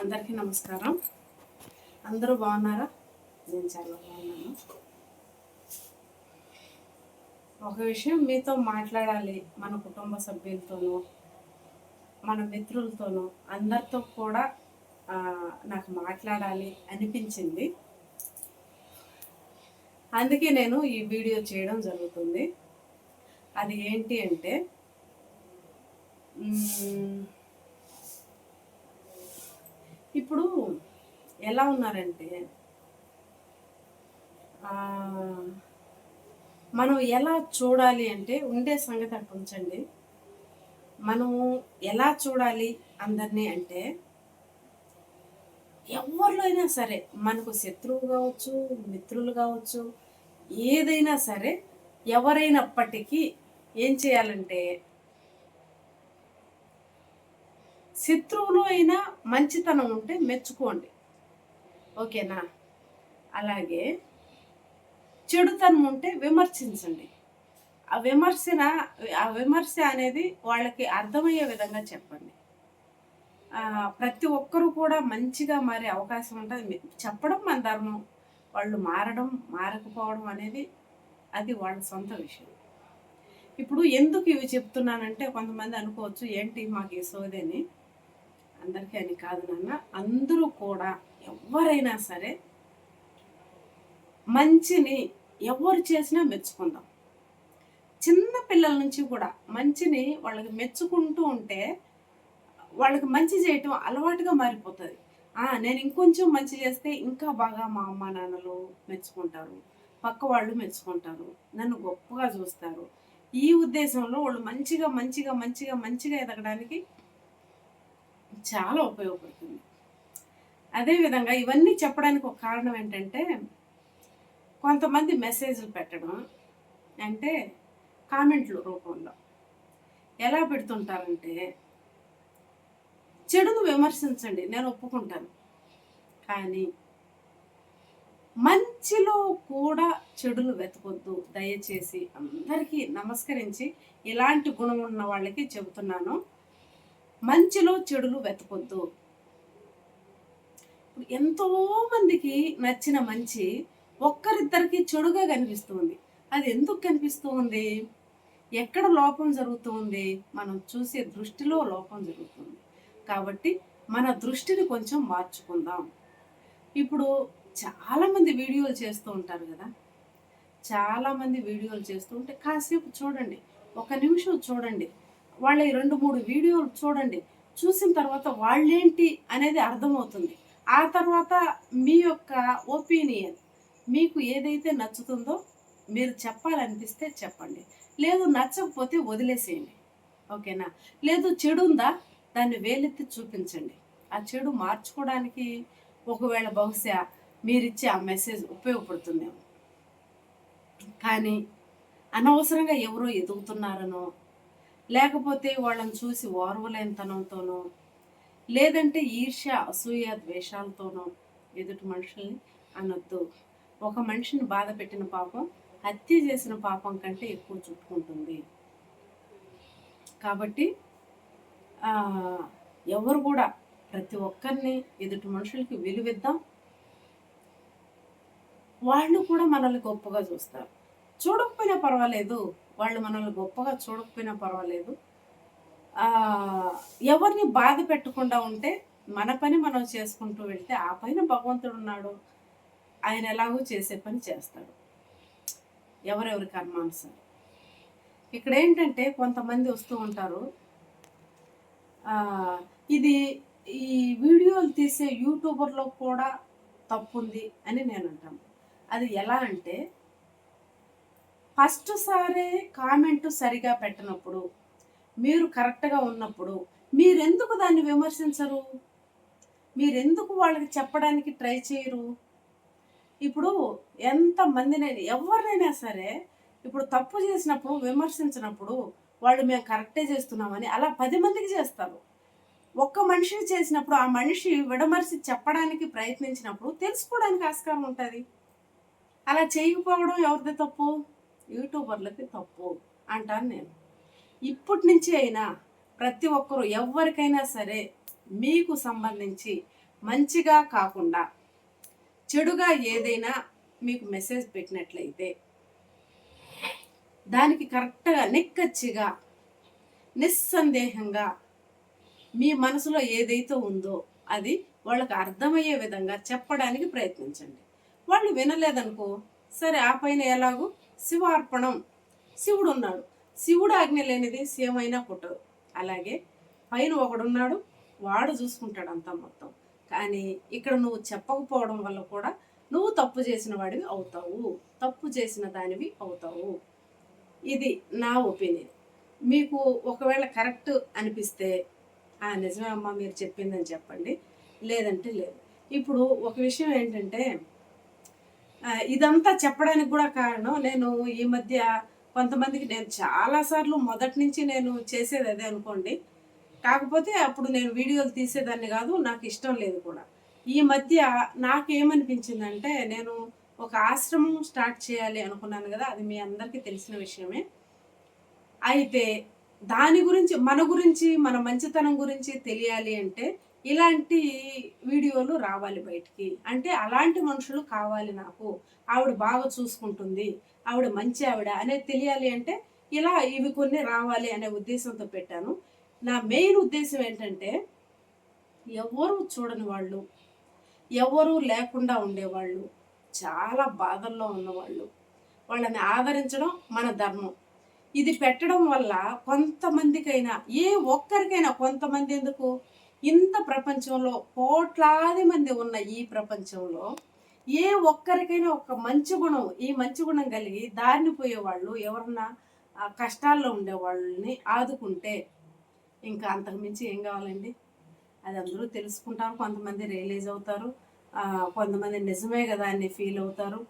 అందరికీ నమస్కారం. అందరూ బాగున్నారా? నేను చాలా బాగున్నాను. ఒక విషయం మీతో మాట్లాడాలి మన కుటుంబ సభ్యులతోనూ మన మిత్రులతోనూ. అందరితో కూడా నాకు మాట్లాడాలి అనిపించింది. అందుకే నేను ఈ వీడియో చేయడం జరుగుతుంది. అది ఏంటి అంటే ఇప్పుడు ఎలా ఉన్నారంటే మనం ఎలా చూడాలి అంటే ఉండే సంగతి అటు ఉంచండి. మనము ఎలా చూడాలి అందరినీ అంటే ఎవరిలో అయినా సరే మనకు శత్రువు కావచ్చు మిత్రులు కావచ్చు ఏదైనా సరే ఎవరైనప్పటికీ ఏం చేయాలంటే శత్రువులో అయినా మంచితనం ఉంటే మెచ్చుకోండి. ఓకేనా? అలాగే చెడుతనం ఉంటే విమర్శించండి. ఆ విమర్శన ఆ విమర్శ అనేది వాళ్ళకి అర్థమయ్యే విధంగా చెప్పండి. ప్రతి ఒక్కరూ కూడా మంచిగా మారే అవకాశం ఉంటుంది. చెప్పడం మన ధర్మం. వాళ్ళు మారడం మారకపోవడం అనేది అది వాళ్ళ సొంత విషయం. ఇప్పుడు ఎందుకు ఇవి చెప్తున్నానంటే కొంతమంది అనుకోవచ్చు ఏంటి మాకు ఈ సోదని? అందరికీ అని కాదు నాన్న అందరూ కూడా ఎవరైనా సరే మంచిని ఎవరు చేసినా మెచ్చుకుందాం. చిన్న పిల్లల నుంచి కూడా మంచిని వాళ్ళకి మెచ్చుకుంటూ ఉంటే వాళ్ళకి మంచి చేయటం అలవాటుగా మారిపోతుంది. నేను ఇంకొంచెం మంచి చేస్తే ఇంకా బాగా మా అమ్మ నాన్నలు మెచ్చుకుంటారు పక్క వాళ్ళు మెచ్చుకుంటారు నన్ను గొప్పగా చూస్తారు. ఈ ఉద్దేశంలో వాళ్ళు మంచిగా మంచిగా మంచిగా మంచిగా ఎదగడానికి చాలా ఉపయోగపడుతుంది. అదేవిధంగా ఇవన్నీ చెప్పడానికి ఒక కారణం ఏంటంటే కొంతమంది మెసేజ్లు పెట్టడం అంటే కామెంట్ల రూపంలో. ఎలా పెడుతుంటారంటే చెడును విమర్శించండి నేను ఒప్పుకుంటాను. కానీ మంచిలో కూడా చెడులు వెతకొద్దు. దయచేసి అందరికీ నమస్కరించి ఇలాంటి గుణం ఉన్న వాళ్ళకి చెబుతున్నాను. మంచిలో చెడులు వెతకొద్దు. ఎంతో మందికి నచ్చిన మంచి ఒక్కరిద్దరికి చెడుగా కనిపిస్తుంది. అది ఎందుకు కనిపిస్తూ ఉంది ఎక్కడ లోపం జరుగుతుంది? మనం చూసే దృష్టిలో లోపం జరుగుతుంది. కాబట్టి మన దృష్టిని కొంచెం మార్చుకుందాం. ఇప్పుడు చాలామంది వీడియోలు చేస్తూ ఉంటారు కదా. చాలామంది వీడియోలు చేస్తూ ఉంటే కాసేపు చూడండి. ఒక నిమిషం చూడండి. వాళ్ళ ఈ రెండు మూడు వీడియోలు చూడండి. చూసిన తర్వాత వాళ్ళేంటి అనేది అర్థమవుతుంది. ఆ తర్వాత మీ యొక్క ఒపీనియన్ మీకు ఏదైతే నచ్చుతుందో మీరు చెప్పాలనిపిస్తే చెప్పండి. లేదు నచ్చకపోతే వదిలేసేయండి. ఓకేనా? లేదు చెడు ఉందా దాన్ని వేలెత్తి చూపించండి. ఆ చెడు మార్చుకోవడానికి ఒకవేళ బహుశా మీరిచ్చే ఆ మెసేజ్ ఉపయోగపడుతుందేమో. కానీ అనవసరంగా ఎవరో ఎదుగుతున్నారనో లేకపోతే వాళ్ళని చూసి ఓర్వలేనితనంతోనో లేదంటే ఈర్ష్య అసూయ ద్వేషాలతోనో ఎదుటి మనుషుల్ని అనొద్దు. ఒక మనిషిని బాధ పెట్టిన పాపం హత్య చేసిన పాపం కంటే ఎక్కువ చుట్టుకుంటుంది. కాబట్టి ఎవరు కూడా ప్రతి ఒక్కరిని ఎదుటి మనుషులకి విలువిద్దాం. వాళ్ళు కూడా మనల్ని గొప్పగా చూస్తారు. చూడకపోయినా పర్వాలేదు. వాళ్ళు మనల్ని గొప్పగా చూడకపోయినా పర్వాలేదు. ఎవరిని బాధ పెట్టకుండా ఉంటే మన పని మనం చేసుకుంటూ వెళ్తే ఆ పైన భగవంతుడు ఉన్నాడు. ఆయన ఎలాగో చేసే పని చేస్తాడు. ఎవరెవరి కర్మానుసారం. ఇక్కడ ఏంటంటే కొంతమంది వస్తూ ఉంటారు. ఇది ఈ వీడియోలు తీసే యూట్యూబర్లో కూడా తప్పు ఉంది అని నేను అంటాను అది ఎలా అంటే ఫస్ట్ సారే కామెంట్ సరిగా పెట్టనప్పుడు మీరు కరెక్ట్గా ఉన్నప్పుడు మీరెందుకు దాన్ని విమర్శించరు? మీరెందుకు వాళ్ళకి చెప్పడానికి ట్రై చేయరు? ఇప్పుడు ఎంతమందినైనా ఎవరినైనా సరే ఇప్పుడు తప్పు చేసినప్పుడు విమర్శించినప్పుడు వాళ్ళు మేము కరెక్టే చేస్తున్నామని అలా పది మందికి చేస్తారు. ఒక్క మనిషిని చేసినప్పుడు ఆ మనిషి విడమర్చి చెప్పడానికి ప్రయత్నించినప్పుడు తెలుసుకోవడానికి ఆస్కారం ఉంటుంది. అలా చేయకపోవడం ఎవరిది తప్పు? యూట్యూబర్లకి తప్పు అంటాను నేను. ఇప్పటి నుంచి అయినా ప్రతి ఒక్కరూ ఎవరికైనా సరే మీకు సంబంధించి మంచిగా కాకుండా చెడుగా ఏదైనా మీకు మెసేజ్ పెట్టినట్లయితే దానికి కరెక్ట్గా నిక్కచ్చిగా నిస్సందేహంగా మీ మనసులో ఏదైతే ఉందో అది వాళ్ళకి అర్థమయ్యే విధంగా చెప్పడానికి ప్రయత్నించండి. వాళ్ళు వినలేదనుకో సరే ఆ పైన ఎలాగో శివార్పణం. శివుడు ఉన్నాడు శివుడు ఆజ్ఞ లేనిది సేమైనా పుట్టదు. అలాగే పైన ఒకడున్నాడు. వాడు చూసుకుంటాడు అంతా మొత్తం. కానీ ఇక్కడ నువ్వు చెప్పకపోవడం వల్ల కూడా నువ్వు తప్పు చేసిన వాడివి అవుతావు. తప్పు చేసిన దానివి అవుతావు. ఇది నా ఒపీనియన్. మీకు ఒకవేళ కరెక్ట్ అనిపిస్తే ఆ నిజమే అమ్మ మీరు చెప్పిందని చెప్పండి. లేదంటే లేదు. ఇప్పుడు ఒక విషయం ఏంటంటే ఇదంతా చెప్పడానికి కూడా కారణం నేను ఈ మధ్య కొంతమందికి నేను చాలాసార్లు మొదటి నుంచి నేను చేసేది అదే అనుకోండి. కాకపోతే అప్పుడు నేను వీడియోలు తీసేదాన్ని కాదు నాకు ఇష్టం లేదు కూడా. ఈ మధ్య నాకేమనిపించిందంటే నేను ఒక ఆశ్రమం స్టార్ట్ చేయాలి అనుకున్నాను కదా అది మీ అందరికీ తెలిసిన విషయమే. అయితే దాని గురించి మన గురించి మన మంచితనం గురించి తెలియాలి అంటే ఇలాంటి వీడియోలు రావాలి బయటికి. అంటే అలాంటి మనుషులు కావాలి నాకు. ఆవిడ బాగా చూసుకుంటుంది. ఆవిడ మంచి ఆవిడ అనేది తెలియాలి అంటే ఇలా ఇవి కొన్ని రావాలి అనే ఉద్దేశంతో పెట్టాను. నా మెయిన్ ఉద్దేశం ఏంటంటే ఎవరు చూడని వాళ్ళు ఎవరు లేకుండా ఉండేవాళ్ళు చాలా బాధల్లో ఉన్నవాళ్ళు వాళ్ళని ఆదరించడం మన ధర్మం. ఇది పెట్టడం వల్ల కొంతమందికైనా ఏ ఒక్కరికైనా కొంతమంది ఎందుకు? ఇంత ప్రపంచంలో కోట్లాది మంది ఉన్న ఈ ప్రపంచంలో ఏ ఒక్కరికైనా ఒక మంచి గుణం ఈ మంచి గుణం కలిగి దారిని పోయేవాళ్ళు ఎవరన్నా కష్టాల్లో ఉండే వాళ్ళని ఆదుకుంటే ఇంకా అంతకుమించి ఏం కావాలండి? అది అందరూ తెలుసుకుంటారు. కొంతమంది రియలైజ్ అవుతారు. కొంతమంది నిజమే కదా అని ఫీల్ అవుతారు.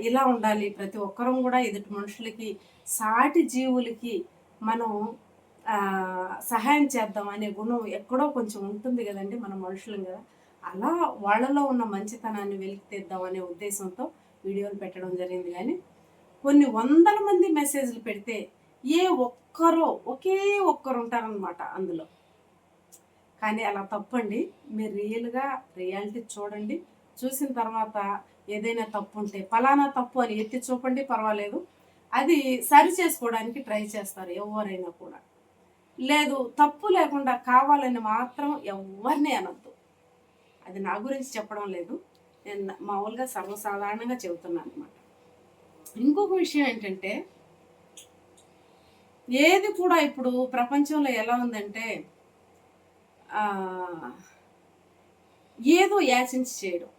ఇలా ఉండాలి. ప్రతి ఒక్కరం కూడా ఎదుటి మనుషులకి సాటి జీవులకి మనం సహాయం చేద్దాం అనే గుణం ఎక్కడో కొంచెం ఉంటుంది కదండి మన మనుషులం కదా. అలా వాళ్ళలో ఉన్న మంచితనాన్ని వెలికి తీద్దాం అనే ఉద్దేశంతో వీడియోలు పెట్టడం జరిగింది కానీ కొన్ని వందల మంది మెసేజ్లు పెడితే ఏ ఒక్కరో ఒకే ఒక్కరు ఉంటారనమాట అందులో. కానీ అలా తప్పండి. మీరు రియల్గా రియాలిటీ చూడండి. చూసిన తర్వాత ఏదైనా తప్పు ఉంటే ఫలానా తప్పు అని ఎత్తి చూపండి పర్వాలేదు. అది సరి చేసుకోవడానికి ట్రై చేస్తారు ఎవరైనా కూడా. లేదు తప్పు లేకుండా కావాలని మాత్రం ఎవరిని అనొద్దు. అది నా గురించి చెప్పడం లేదు. నేను మామూలుగా సర్వసాధారణంగా చెబుతున్నాను అనమాట ఇంకొక విషయం ఏంటంటే ఏది కూడా ఇప్పుడు ప్రపంచంలో ఎలా ఉందంటే ఏదో యాచించి చేయడం.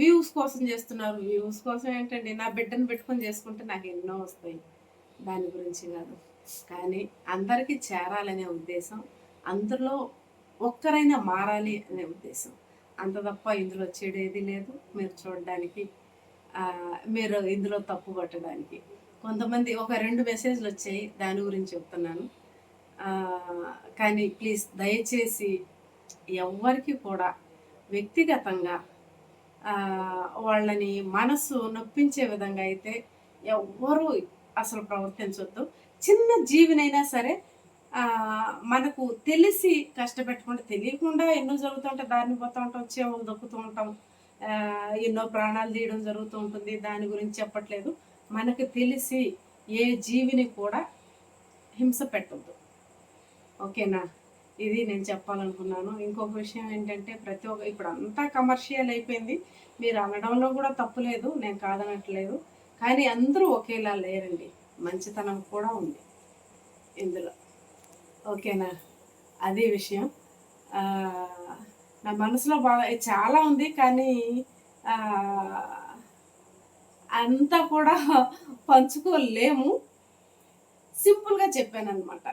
వ్యూస్ కోసం చేస్తున్నారు. వ్యూస్ కోసం ఏంటండి? నా బిడ్డను పెట్టుకొని చేసుకుంటే నాకు ఎన్నో వస్తాయి. దాని గురించి కాదు. కానీ అందరికీ చేరాలనే ఉద్దేశం అందులో ఒక్కరైనా మారాలి అనే ఉద్దేశం. అంత తప్ప ఇందులో చెడేది లేదు. మీరు చూడడానికి మీరు ఇందులో తప్పు పట్టడానికి. కొంతమంది ఒక రెండు మెసేజ్లు వచ్చాయి దాని గురించి చెప్తున్నాను. కానీ ప్లీజ్ దయచేసి ఎవరికి కూడా వ్యక్తిగతంగా వాళ్ళని మనసు నొప్పించే విధంగా అయితే ఎవ్వరూ అసలు ప్రవర్తించొద్దు. చిన్న జీవినైనా సరే మనకు తెలిసి కష్టపెట్టుకుంటే తెలియకుండా ఎన్నో జరుగుతుంటే దారిని పోతూ ఉంటాం చేమలు దొక్కుతూ ఉంటాం. ఎన్నో ప్రాణాలు తీయడం జరుగుతూ ఉంటుంది. దాని గురించి చెప్పట్లేదు. మనకు తెలిసి ఏ జీవిని కూడా హింస పెట్టద్దు. ఓకేనా? ఇది నేను చెప్పాలనుకున్నాను. ఇంకొక విషయం ఏంటంటే ప్రతి ఒక్క ఇప్పుడు అంతా కమర్షియల్ అయిపోయింది. మీరు అనడంలో కూడా తప్పు లేదు. నేను కాదనట్లేదు. కానీ అందరూ ఒకేలా లేరండి. మంచితనం కూడా ఉంది ఇందులో. ఓకేనా? అది విషయం. నా మనసులో బాగా చాలా ఉంది కానీ అంతా కూడా పంచుకోలేము. సింపుల్గా చెప్పానమాట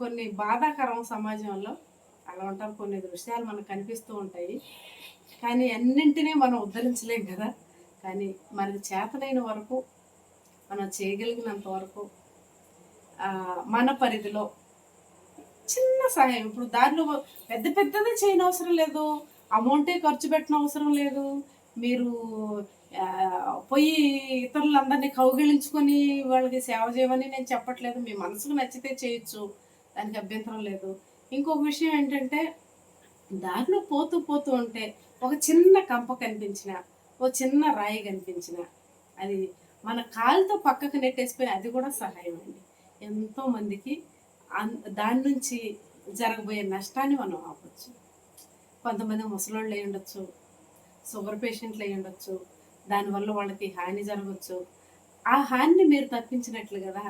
కొన్ని బాధాకరం సమాజంలో అలా ఉంటారు కొన్ని దృశ్యాలు మనకు కనిపిస్తూ ఉంటాయి. కానీ అన్నింటినీ మనం ఉద్ధరించలేం కదా. కానీ మనకి చేతనైన వరకు మనం చేయగలిగినంత వరకు మన పరిధిలో చిన్న సహాయం. ఇప్పుడు దానిలో పెద్ద పెద్దది చేయని అవసరం లేదు. అమౌంటే ఖర్చు పెట్టిన అవసరం లేదు. మీరు పోయి ఇతరులందరినీ కౌగిలించుకొని వాళ్ళకి సేవ చేయమని నేను చెప్పట్లేదు. మీ మనసుకు నచ్చితే చేయొచ్చు. దానికి అభ్యంతరం లేదు. ఇంకొక విషయం ఏంటంటే దారిలో పోతూ పోతూ ఉంటే ఒక చిన్న కంప కనిపించిన ఓ చిన్న రాయి కనిపించిన అది మన కాలుతో పక్కకు నెట్టేసిపోయి అది కూడా సహాయం అండి. ఎంతో మందికి దాని నుంచి జరగబోయే నష్టాన్ని మనం ఆపచ్చు. కొంతమంది ముసలోళ్ళు అయి ఉండొచ్చు షుగర్ పేషెంట్లు అయి ఉండొచ్చు దానివల్ల వాళ్ళకి హాని జరగవచ్చు ఆ హానిని మీరు తప్పించినట్లు కదా?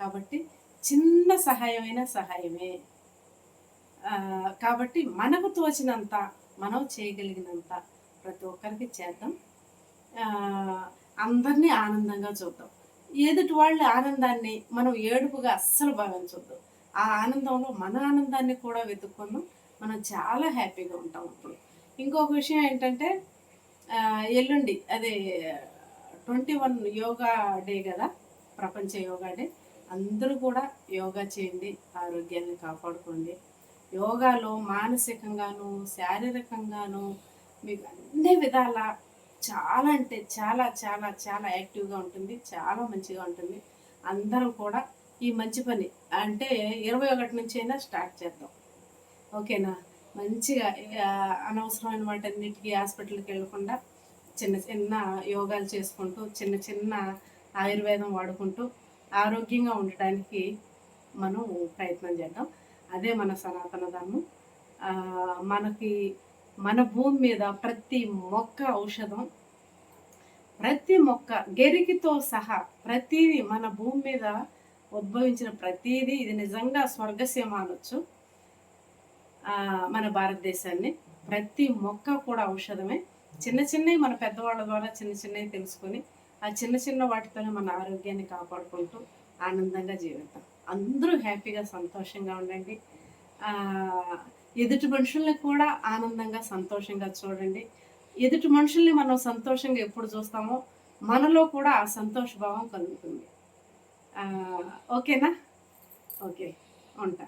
కాబట్టి చిన్న సహాయమైన సహాయమే. కాబట్టి మనకు తోచినంత మనం చేయగలిగినంత ప్రతి ఒక్కరికి చేద్దాం. అందరినీ ఆనందంగా చూద్దాం. ఎదుటి వాళ్ళ ఆనందాన్ని మనం ఏడుపుగా అస్సలు భావించొద్దు. ఆ ఆనందంలో మన ఆనందాన్ని కూడా వెతుక్కుందాం. మనం చాలా హ్యాపీగా ఉంటాం ఇప్పుడు ఇంకొక విషయం ఏంటంటే ఎల్లుండి అదే ట్వంటీ వన్ యోగా డే కదా ప్రపంచ యోగా డే. అందరూ కూడా యోగా చేయండి ఆరోగ్యాన్ని కాపాడుకోండి. యోగాలో మానసికంగాను శారీరకంగాను మీకు అన్ని విధాల చాలా అంటే చాలా చాలా చాలా యాక్టివ్గా ఉంటుంది. చాలా మంచిగా ఉంటుంది. అందరం కూడా ఈ మంచి పని అంటే ఇరవై ఒకటి నుంచి అయినా స్టార్ట్ చేద్దాం. ఓకేనా? మంచిగా అనవసరమైన వాటన్నిటికీ హాస్పిటల్కి వెళ్ళకుండా చిన్న చిన్న యోగాలు చేసుకుంటూ చిన్న చిన్న ఆయుర్వేదం వాడుకుంటూ ఆరోగ్యంగా ఉండటానికి మనం ప్రయత్నం చేద్దాం. అదే మన సనాతన ధర్మం. మనకి మన భూమి మీద ప్రతి మొక్క ఔషధం ప్రతి మొక్క గెరికితో సహా ప్రతిదీ మన భూమి మీద ఉద్భవించిన ప్రతిదీ ఇది నిజంగా స్వర్గసీమ అనొచ్చు. ఆ, మన భారతదేశాన్ని. ప్రతి మొక్క కూడా ఔషధమే. చిన్న చిన్నవి మన పెద్దవాళ్ళ ద్వారా చిన్న చిన్నవి తెలుసుకొని ఆ చిన్న చిన్న వాటితోనే మన ఆరోగ్యాన్ని కాపాడుకుంటూ ఆనందంగా జీవిద్దాం. అందరూ హ్యాపీగా సంతోషంగా ఉండండి. ఎదుటి మనుషుల్ని కూడా ఆనందంగా సంతోషంగా చూడండి. ఎదుటి మనుషుల్ని మనం సంతోషంగా ఎప్పుడు చూస్తామో మనలో కూడా ఆ సంతోష భావం కలుగుతుంది. ఓకేనా? ఓకే ఉంటా.